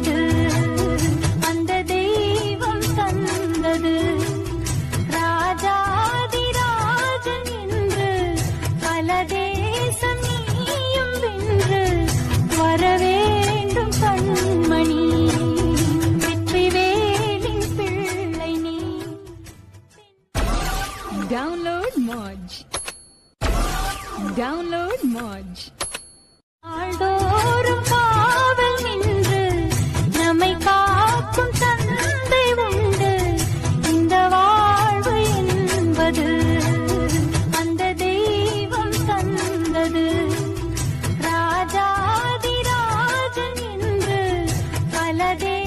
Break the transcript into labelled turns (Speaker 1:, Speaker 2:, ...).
Speaker 1: தந்தது. அந்த தெய்வம் தந்தது. ராஜாதிராஜன் என்று பல தேசம் நீயும் வென்று வரவேண்டும் கண்மணி. வெற்றிவேலின் பிள்ளை நீ.
Speaker 2: டவுன்லோட் மாஜ் டவுன்லோட் மாஜ்
Speaker 1: ಅಲ್ಲದೆ